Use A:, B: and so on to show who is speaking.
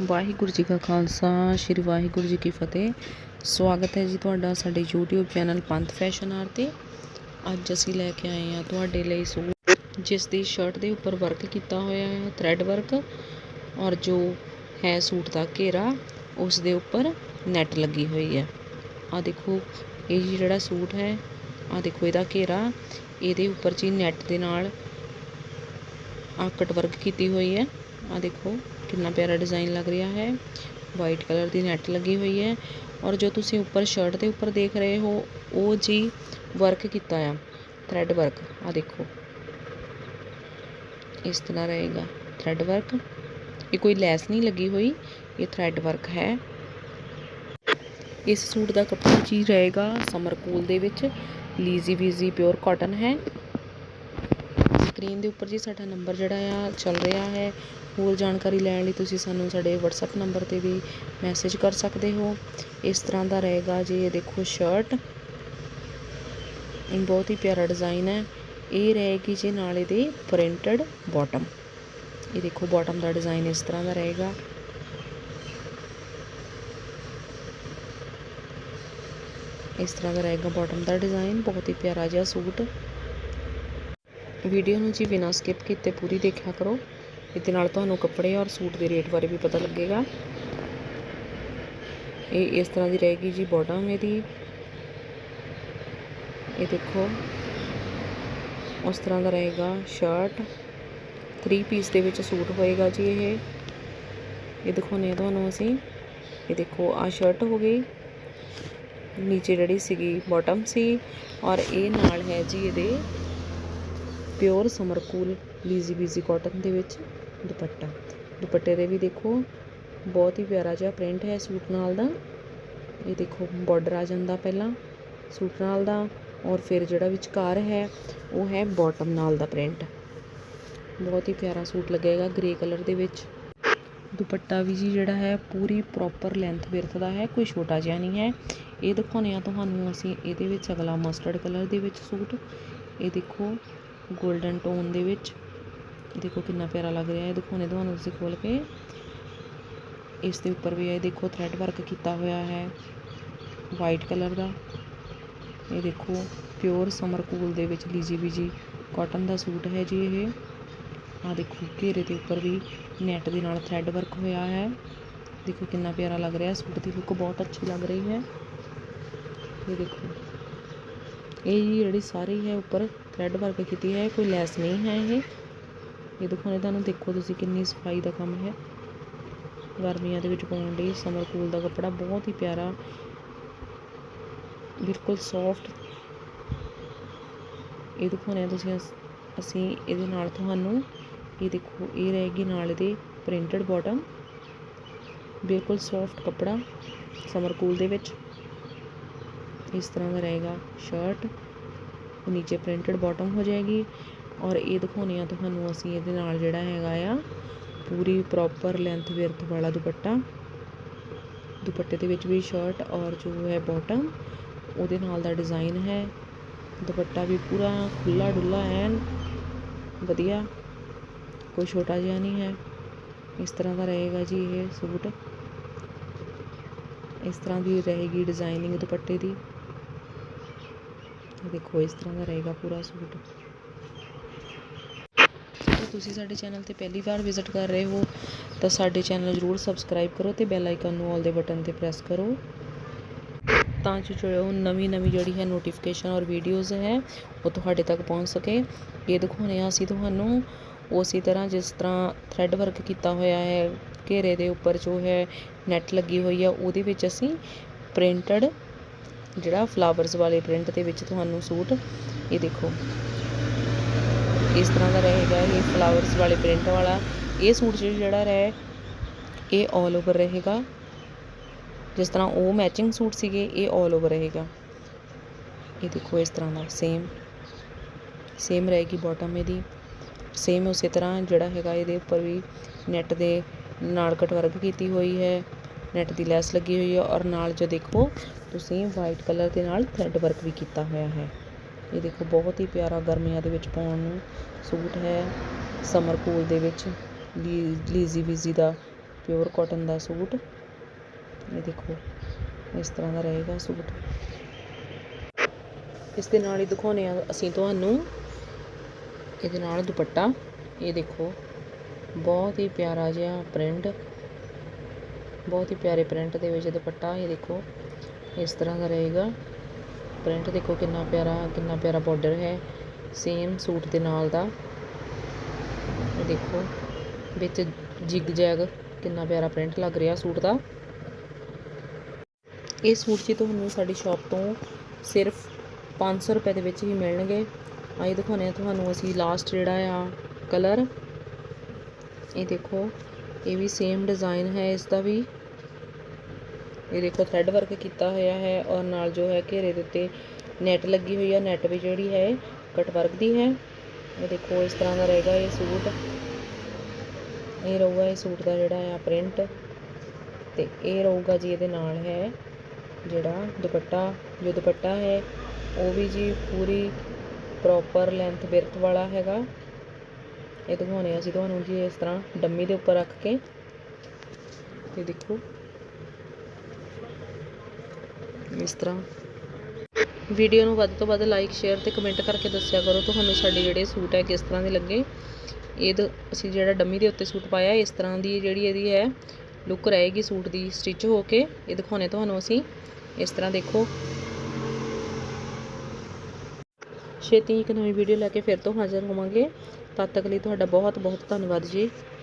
A: ਵਾਹਿਗੁਰੂ ਜੀ ਕਾ ਖਾਲਸਾ, ਸ੍ਰੀ ਵਾਹਿਗੁਰੂ ਜੀ ਕੀ ਫਤਿਹ। ਸਵਾਗਤ ਹੈ ਜੀ ਤੁਹਾਡਾ ਸਾਡੇ YouTube channel Panth fashion R ਤੇ। ਅੱਜ ਅਸੀਂ ਲੈ ਕੇ ਆਏ ਹਾਂ ਤੁਹਾਡੇ ਲਈ ਸੂਟ, ਜਿਸ ਦੀ ਸ਼ਰਟ ਦੇ ਉੱਪਰ ਵਰਕ ਕੀਤਾ ਹੋਇਆ ਹੈ ਥ੍ਰੈਡ ਵਰਕ ਔਰ ਜੋ ਹੈ ਸੂਟ ਦਾ ਘੇਰਾ, ਉਸ ਦੇ ਉੱਪਰ ਨੈਟ ਲੱਗੀ ਹੋਈ ਹੈ। ਆ ਦੇਖੋ, ਇਹ ਜੀ ਜਿਹੜਾ ਸੂਟ ਹੈ ਆ ਦੇਖੋ ਇਹਦਾ ਘੇਰਾ, ਇਹਦੇ ਉੱਪਰ ਜੀ ਨੈਟ ਦੇ ਨਾਲ ਆਕਟ ਵਰਕ ਕੀਤੀ ਹੋਈ ਹੈ। ਆ ਦੇਖੋ ਕਿੰਨਾ ਪਿਆਰਾ ਡਿਜ਼ਾਈਨ ਲੱਗ ਰਿਹਾ ਹੈ। ਵਾਈਟ ਕਲਰ ਦੀ ਨੈਟ ਲੱਗੀ ਹੋਈ ਹੈ ਔਰ ਜੋ ਤੁਸੀਂ ਉੱਪਰ ਸ਼ਰਟ ਦੇ ਉੱਪਰ ਦੇਖ ਰਹੇ ਹੋ, ਉਹ ਜੀ ਵਰਕ ਕੀਤਾ ਆ ਥ੍ਰੈਡ ਵਰਕ ਆ ਦੇਖੋ। ਇਸ ਤਰ੍ਹਾਂ ਰਹੇਗਾ ਥ੍ਰੈਡ ਵਰਕ ਇਹ ਕੋਈ ਲੈਸ ਨਹੀਂ ਲੱਗੀ ਹੋਈ, ਇਹ ਥ੍ਰੈਡ ਵਰਕ ਹੈ। ਇਸ ਸੂਟ ਦਾ ਕੱਪੜਾ ਜੀ ਰਹੇਗਾ ਸਮਰ ਕੂਲ ਦੇ ਵਿੱਚ ਲੀਜ਼ੀ ਵੀਜ਼ੀ ਪਿਓਰ ਕਾਟਨ ਹੈ। ਸਕਰੀਨ ਦੇ ਉੱਪਰ ਜੀ ਸਾਡਾ ਨੰਬਰ ਜਿਹੜਾ ਆ ਚੱਲ ਰਿਹਾ ਹੈ। ਹੋਰ ਜਾਣਕਾਰੀ ਲੈਣ ਲਈ ਤੁਸੀਂ ਸਾਨੂੰ ਸਾਡੇ WhatsApp ਨੰਬਰ ਤੇ ਵੀ ਮੈਸੇਜ ਕਰ ਸਕਦੇ ਹੋ। ਇਸ ਤਰ੍ਹਾਂ ਦਾ ਰਹੇਗਾ ਜੀ, ਇਹ ਦੇਖੋ ਸ਼ਰਟ ਬਹੁਤ ਹੀ ਪਿਆਰਾ ਡਿਜ਼ਾਈਨ ਹੈ। ਇਹ ਰਹੇਗੀ ਜੀ ਨਾਲ ਇਹਦੇ ਪ੍ਰਿੰਟਡ ਬਾਟਮ ਇਹ ਦੇਖੋ ਬਾਟਮ ਦਾ ਡਿਜ਼ਾਈਨ ਇਸ ਤਰ੍ਹਾਂ ਦਾ ਰਹੇਗਾ। ਇਸ ਤਰ੍ਹਾਂ ਦਾ ਰਹੇਗਾ ਬਾਟਮ ਦਾ ਡਿਜ਼ਾਈਨ ਬਹੁਤ ਹੀ ਪਿਆਰਾ ਜਿਹਾ ਸੂਟ। ਵੀਡੀਓ ਨੂੰ ਜੀ ਬਿਨਾਂ ਸਕਿਪ ਕੀਤੇ ਪੂਰੀ ਦੇਖਿਆ ਕਰੋ। ਇਹਦੇ ਨਾਲ ਤੁਹਾਨੂੰ ਕੱਪੜੇ ਔਰ ਸੂਟ ਦੇ ਰੇਟ ਬਾਰੇ ਵੀ ਪਤਾ ਲੱਗੇਗਾ। ਇਹ ਇਸ ਤਰ੍ਹਾਂ ਦੀ ਰਹੇਗੀ ਜੀ ਬਾਟਮ ਇਹਦੀ ਇਹ ਦੇਖੋ। ਉਸ ਤਰ੍ਹਾਂ ਦਾ ਰਹੇਗਾ ਸ਼ਰਟ 3 ਪੀਸ ਦੇ ਵਿੱਚ ਸੂਟ ਹੋਏਗਾ ਜੀ ਇਹ। ਇਹ ਦਿਖਾਉਂਦੇ ਆ ਤੁਹਾਨੂੰ ਅਸੀਂ। ਇਹ ਦੇਖੋ ਆ ਸ਼ਰਟ ਹੋ ਗਈ। ਨੀਚੇ ਜਿਹੜੀ ਸੀਗੀ ਬਾਟਮ ਸੀ। ਔਰ ਇਹ ਨਾਲ ਹੈ ਜੀ ਇਹਦੇ pure summer cool Lizzy Bizzy cotton ਦੇ ਵਿੱਚ ਦੁਪੱਟਾ। ਦੁਪੱਟੇ ਦੇ ਵੀ ਦੇਖੋ, ਬਹੁਤ ਹੀ ਪਿਆਰਾ ਜਿਹਾ ਪ੍ਰਿੰਟ ਹੈ ਸੂਟ ਨਾਲ ਦਾ। ਇਹ ਦੇਖੋ ਬਾਰਡਰ ਆ ਜਾਂਦਾ ਪਹਿਲਾਂ ਸੂਟ ਨਾਲ ਦਾ ਔਰ ਫਿਰ ਜਿਹੜਾ ਵਿਚਕਾਰ ਹੈ, ਉਹ ਹੈ ਬਾਟਮ ਨਾਲ ਦਾ ਪ੍ਰਿੰਟ। ਬਹੁਤ ਹੀ ਪਿਆਰਾ ਸੂਟ ਲੱਗੇਗਾ ਗ੍ਰੇ ਕਲਰ ਦੇ ਵਿੱਚ। ਦੁਪੱਟਾ ਵੀ ਜੀ ਜਿਹੜਾ ਹੈ, ਪੂਰੀ ਪ੍ਰੋਪਰ ਲੈਂਥ ਵਿਰਥ ਦਾ ਹੈ, ਕੋਈ ਛੋਟਾ ਜਿਹਾ ਨਹੀਂ ਹੈ। ਇਹ ਦਿਖਾਉਂਦੇ ਆ ਤੁਹਾਨੂੰ ਅਸੀਂ, ਇਹਦੇ ਵਿੱਚ ਅਗਲਾ ਮਸਟਰਡ ਕਲਰ ਦੇ ਵਿੱਚ ਸੂਟ। ਇਹ ਦੇਖੋ 골ਡਨ ਟੋਨ ਦੇ ਵਿੱਚ। ਦੇਖੋ ਕਿੰਨਾ ਪਿਆਰਾ ਲੱਗ ਰਿਹਾ ਹੈ। ਦਿਖਾਉਣੇ ਤੁਹਾਨੂੰ ਤੁਸੀਂ ਖੋਲ ਕੇ ਇਸ ਦੇ ਉੱਪਰ ਵੀ ਇਹ ਦੇਖੋ ਥ੍ਰੈਡ ਵਰਕ ਕੀਤਾ ਹੋਇਆ ਹੈ। ਵਾਈਟ ਕਲਰ ਦਾ। ਇਹ ਦੇਖੋ ਪਿਓਰ ਸਮਰ ਕੂਲ ਦੇ ਵਿੱਚ ਲੀਜੀ ਬੀਜੀ ਕਾਟਨ ਦਾ ਸੂਟ ਹੈ ਜੀ ਇਹ। ਆ ਦੇਖੋ ਘੇਰੇ ਦੇ ਉੱਪਰ ਵੀ ਨੈਟ ਦੇ ਨਾਲ ਥ੍ਰੈਡ ਵਰਕ ਹੋਇਆ ਹੈ। ਦੇਖੋ ਕਿੰਨਾ ਪਿਆਰਾ ਲੱਗ ਰਿਹਾ ਸੂਟ ਦੀ ਲੁੱਕ ਬਹੁਤ ਅੱਛੀ ਲੱਗ ਰਹੀ ਹੈ। ਇਹ ਦੇਖੋ। ਇਹ ਜੀ ਜਿਹੜੀ ਸਾਰੀ ਹੈ ਉੱਪਰ ਥਰੈਡ ਵਰਕ ਕੀਤੀ ਹੈ, ਕੋਈ ਲੈਸ ਨਹੀਂ ਹੈ ਇਹ। ਇਹ ਦਿਖਾਉਣੇ ਤੁਹਾਨੂੰ ਦੇਖੋ ਤੁਸੀਂ ਕਿੰਨੀ ਸਫ਼ਾਈ ਦਾ ਕੰਮ ਹੈ। ਗਰਮੀਆਂ ਦੇ ਵਿੱਚ ਪਾਉਣ ਲਈ ਸਮਰ ਕੂਲ ਦਾ ਕੱਪੜਾ ਬਹੁਤ ਹੀ ਪਿਆਰਾ, ਬਿਲਕੁਲ ਸੌਫਟ ਇਹ ਦਿਖਾਉਣੇ ਆ ਤੁਸੀਂ ਅਸੀਂ ਇਹਦੇ ਨਾਲ ਤੁਹਾਨੂੰ, ਇਹ ਦੇਖੋ ਇਹ ਰਹੇਗੀ ਨਾਲ ਇਹਦੇ ਪ੍ਰਿੰਟਡ ਬਾਟਮ ਬਿਲਕੁਲ ਸੌਫਟ ਕੱਪੜਾ ਸਮਰ ਕੂਲ ਦੇ ਵਿੱਚ। ਇਸ ਤਰ੍ਹਾਂ ਦਾ ਰਹੇਗਾ ਸ਼ਰਟ ਨੀਚੇ ਪ੍ਰਿੰਟਡ ਬਾਟਮ ਹੋ ਜਾਏਗੀ ਔਰ ਇਹ ਦਿਖਾਉਂਦੇ ਆ ਤੁਹਾਨੂੰ ਅਸੀਂ ਇਹਦੇ ਨਾਲ ਜਿਹੜਾ ਹੈਗਾ ਆ ਪੂਰੀ ਪ੍ਰੋਪਰ ਲੈਂਥ ਵਿਰਥ ਵਾਲਾ ਦੁਪੱਟਾ ਦੁਪੱਟੇ ਦੇ ਵਿੱਚ ਵੀ ਸ਼ਰਟ ਔਰ ਜੋ ਹੈ ਬਾਟਮ ਉਹਦੇ ਨਾਲ ਦਾ ਡਿਜ਼ਾਈਨ ਹੈ ਦੁਪੱਟਾ ਵੀ ਪੂਰਾ ਖੁੱਲਾ ਡੁੱਲਾ ਐਨ ਵਧੀਆ ਕੋਈ ਛੋਟਾ ਜਿਹਾ ਨਹੀਂ ਹੈ ਇਸ ਤਰ੍ਹਾਂ ਦਾ ਰਹੇਗਾ ਜੀ ਇਹ ਸੂਟ ਇਸ ਤਰ੍ਹਾਂ ਦੀ ਰਹੇਗੀ ਡਿਜ਼ਾਈਨਿੰਗ ਦੁਪੱਟੇ ਦੀ ਦੇਖੋ, ਇਸ ਤਰ੍ਹਾਂ ਦਾ ਰਹੇਗਾ ਪੂਰਾ ਸੂਟ। ਤੁਸੀਂ ਸਾਡੇ ਚੈਨਲ ਤੇ ਪਹਿਲੀ ਵਾਰ ਵਿਜ਼ਿਟ ਕਰ ਰਹੇ ਹੋ, ਤਾਂ ਸਾਡੇ ਚੈਨਲ ਜ਼ਰੂਰ ਸਬਸਕ੍ਰਾਈਬ ਕਰੋ ਤੇ ਬੈਲ ਆਈਕਨ ਨੂੰ ਆਲ ਦੇ ਬਟਨ ਤੇ ਪ੍ਰੈਸ ਕਰੋ। ਤਾਂ ਜੋ ਜੋ ਨਵੀਂ ਨਵੀਂ ਜਿਹੜੀ ਹੈ ਨੋਟੀਫਿਕੇਸ਼ਨ ਔਰ ਵੀਡੀਓਜ਼ ਹੈ, ਉਹ ਤੁਹਾਡੇ ਤੱਕ ਪਹੁੰਚ ਸਕੇ। ਇਹ ਦਿਖਾਉਂਦੇ ਆ ਅਸੀਂ ਤੁਹਾਨੂੰ। ਉਸੇ ਤਰ੍ਹਾਂ ਜਿਸ ਤਰ੍ਹਾਂ ਥ੍ਰੈਡ ਵਰਕ ਕੀਤਾ ਹੋਇਆ ਹੈ, ਘੇਰੇ ਦੇ ਉੱਪਰ ਜੋ ਹੈ ਨੈਟ ਲੱਗੀ ਹੋਈ ਆ ਉਹਦੇ ਵਿੱਚ ਅਸੀਂ ਪ੍ਰਿੰਟਡ ਜਿਹੜਾ ਫਲਾਵਰਸ ਵਾਲੇ ਪ੍ਰਿੰਟ ਦੇ ਵਿੱਚ ਤੁਹਾਨੂੰ ਸੂਟ, ਇਹ ਦੇਖੋ। ਇਸ ਤਰ੍ਹਾਂ ਦਾ ਰਹੇਗਾ ਇਹ ਫਲਾਵਰਸ ਵਾਲੇ ਪ੍ਰਿੰਟ ਵਾਲਾ। ਇਹ ਸੂਟ ਜਿਹੜਾ ਰਹੇ, ਇਹ 올 ਓਵਰ ਰਹੇਗਾ। ਜਿਸ ਤਰ੍ਹਾਂ ਉਹ ਮੈਚਿੰਗ ਸੂਟ ਸੀਗੇ, ਇਹ 올 ਓਵਰ ਰਹੇਗਾ। ਇਹ ਦੇਖੋ ਇਸ ਤਰ੍ਹਾਂ ਦਾ ਸੇਮ ਸੇਮ ਰਹੇਗੀ ਬਾਟਮ ਇਹਦੀ। ਸੇਮ ਉਸੇ ਤਰ੍ਹਾਂ ਜਿਹੜਾ ਹੈਗਾ ਇਹਦੇ ਉੱਪਰ ਵੀ ਨੈਟ ਦੇ ਨਾਲ ਕਟ ਵਰਕ ਕੀਤੀ ਹੋਈ ਹੈ। ਨੈਟ ਦੀ ਲੈਸ ਲੱਗੀ ਹੋਈ ਹੈ ਔਰ ਨਾਲ ਜੋ ਦੇਖੋ, ਤੁਸੀਂ ਵਾਈਟ ਕਲਰ ਦੇ ਨਾਲ ਥ੍ਰੈਡ ਵਰਕ ਵੀ ਕੀਤਾ ਹੋਇਆ ਹੈ। ਇਹ ਦੇਖੋ, ਬਹੁਤ ਹੀ ਪਿਆਰਾ ਗਰਮੀਆਂ ਦੇ ਵਿੱਚ ਪਾਉਣ ਨੂੰ ਸੂਟ ਹੈ। ਸਮਰ ਕੂਲ ਦੇ ਵਿੱਚ ਲੀ ਲੀਜ਼ੀ ਵੀਜ਼ੀ ਦਾ ਪਿਓਰ ਕਾਟਨ ਦਾ ਸੂਟ। ਇਹ ਦੇਖੋ, ਇਸ ਤਰ੍ਹਾਂ ਦਾ ਰਹੇਗਾ ਸੂਟ। ਇਸ ਦੇ ਨਾਲ ਹੀ ਦਿਖਾਉਨੇ ਆ ਅਸੀਂ ਤੁਹਾਨੂੰ। ਇਹਦੇ ਨਾਲ ਦੁਪੱਟਾ। ਇਹ ਦੇਖੋ, ਬਹੁਤ ਹੀ ਪਿਆਰਾ ਜਿਹਾ ਪ੍ਰਿੰਟ ਬਹੁਤ ਹੀ ਪਿਆਰੇ ਪ੍ਰਿੰਟ ਦੇ ਵਿੱਚ ਦੁਪੱਟਾ, ਇਹ ਦੇਖੋ, ਇਸ ਤਰ੍ਹਾਂ ਦਾ ਰਹੇਗਾ। ਪ੍ਰਿੰਟ ਦੇਖੋ ਕਿੰਨਾ ਪਿਆਰਾ ਕਿੰਨਾ ਪਿਆਰਾ ਬਾਰਡਰ ਹੈ। ਸੇਮ ਸੂਟ ਦੇ ਨਾਲ ਦਾ। ਇਹ ਦੇਖੋ, ਵਿੱਚ ਜਿਗ ਜੈਗ ਕਿੰਨਾ ਪਿਆਰਾ ਪ੍ਰਿੰਟ ਲੱਗ ਰਿਹਾ ਸੂਟ ਦਾ। ਇਹ ਸੂਟ ਜੀ ਤੁਹਾਨੂੰ ਸਾਡੀ ਸ਼ਾਪ ਤੋਂ ਸਿਰਫ 500 ਰੁਪਏ ਦੇ ਵਿੱਚ ਹੀ ਮਿਲਣਗੇ। ਆਈ ਦਿਖਾਉਂਦੇ ਆ ਤੁਹਾਨੂੰ ਅਸੀਂ ਲਾਸਟ ਜਿਹੜਾ ਆ ਕਲਰ ਇਹ ਦੇਖੋ, ਇਹ ਵੀ ਸੇਮ ਡਿਜ਼ਾਈਨ ਹੈ, ਇਸ ਦਾ ਵੀ। ਇਹ ਦੇਖੋ ਥ੍ਰੈਡ ਵਰਕ ਕੀਤਾ ਹੋਇਆ ਹੈ ਔਰ ਨਾਲ ਜੋ ਹੈ ਘੇਰੇ ਦੇ ਉੱਤੇ ਨੈਟ ਲੱਗੀ ਹੋਈ ਹੈ ਨੈਟ ਵੀ ਜਿਹੜੀ ਹੈ ਕਟ ਵਰਕ ਦੀ ਹੈ। ਇਹ ਦੇਖੋ ਇਸ ਤਰ੍ਹਾਂ ਦਾ ਰਹੇਗਾ ਇਹ ਸੂਟ। ਇਹ ਰਹੂਗਾ ਇਹ ਸੂਟ ਦਾ ਜਿਹੜਾ ਆ ਪ੍ਰਿੰਟ ਤੇ ਇਹ ਰਹੂਗਾ ਜੀ ਇਹਦੇ ਨਾਲ ਹੈ ਜਿਹੜਾ ਦੁਪੱਟਾ, ਜੋ ਦੁਪੱਟਾ ਹੈ ਉਹ ਵੀ ਜੀ ਪੂਰੀ ਪ੍ਰੋਪਰ ਲੈਂਥ ਬਿਰਥ ਵਾਲਾ ਹੈਗਾ। ਇਹ ਦਿਖਾਉਣੇ ਆ ਅਸੀਂ ਤੁਹਾਨੂੰ ਜੀ ਇਸ ਤਰ੍ਹਾਂ ਡੰਮੀ ਦੇ ਉੱਪਰ ਰੱਖ ਕੇ। ਇਹ ਦੇਖੋ ਇਸ ਤਰ੍ਹਾਂ। ਵੀਡੀਓ ਨੂੰ ਵੱਧ ਤੋਂ ਵੱਧ ਲਾਈਕ ਸ਼ੇਅਰ ਤੇ ਕਮੈਂਟ ਕਰਕੇ ਦੱਸਿਆ ਕਰੋ ਤੁਹਾਨੂੰ ਸਾਡੇ ਜਿਹੜੇ ਸੂਟ ਹੈ ਕਿਸ ਤਰ੍ਹਾਂ ਦੇ ਲੱਗੇ। ਇਹ ਦ- ਅਸੀਂ ਜਿਹੜਾ ਡੰਮੀ ਦੇ ਉੱਤੇ ਸੂਟ ਪਾਇਆ, ਇਸ ਤਰ੍ਹਾਂ ਦੀ ਜਿਹੜੀ ਇਹਦੀ ਹੈ ਲੁੱਕ ਰਹੇਗੀ ਸੂਟ ਦੀ ਸਟਿਚ ਹੋ ਕੇ। ਇਹ ਦਿਖਾਉਣੇ ਤੁਹਾਨੂੰ ਅਸੀਂ। ਇਸ ਤਰ੍ਹਾਂ ਦੇਖੋ। ਛੇਤੀ ਇੱਕ ਨਵੀਂ ਵੀਡੀਓ ਲੈ ਕੇ ਫਿਰ ਤੋਂ ਹਾਜ਼ਰ ਹੋਵਾਂਗੇ। ਤਦ ਤੱਕ ਲਈ ਤੁਹਾਡਾ ਬਹੁਤ ਬਹੁਤ ਧੰਨਵਾਦ ਜੀ।